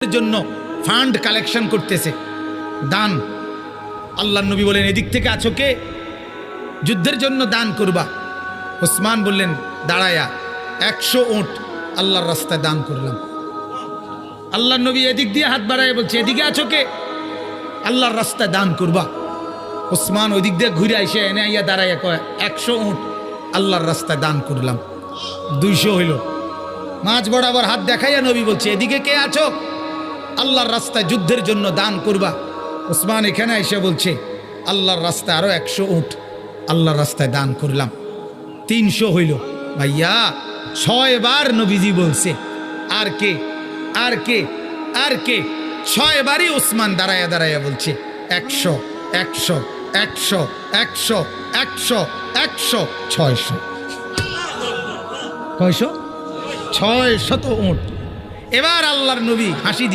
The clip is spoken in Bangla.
জন্য ফান্ড কালেকশন করতেছে। দান। আল্লাহ নবী বলেন, এদিক থেকে আছো কে? যুদ্ধের জন্য দান করবা। ওসমান বললেন, দাঁড়ায়া, একশো ওট আল্লাহর রাস্তায় দান করলাম। আল্লাহ নবী এদিক দিয়ে হাত বাড়ায় বলছে, এদিকে আছো কে? আল্লাহর রাস্তায় দান করবা। ওসমান ওই দিক দিয়ে ঘুরে আইসে এনে আইয়া দাঁড়াইয়া কয়, একশো উঠ আল্লাহর রাস্তায় দান করলাম। দুইশো হইল। মাঝ বরাবর হাত দেখাইয়া নবী বলছে, এদিকে কে আছো? আল্লাহর রাস্তায় যুদ্ধের জন্য দান করবা। ওসমান এখানে এসে বলছে, আল্লাহর রাস্তায় আরও একশো উঠ আল্লাহর রাস্তায় দান করলাম। তিনশো হইল। ভাইয়া ছয় বার নবীজি বলছে, আর কে আর কে আর কে? ছয় বারই ওসমান দাঁড়ায়া দাঁড়ায়া বলছে, একশো একশো একশো একশো একশো একশো, ছয়শো। কয়শো? ছয় শত উঠ এবার আল্লাহর নবী হাসি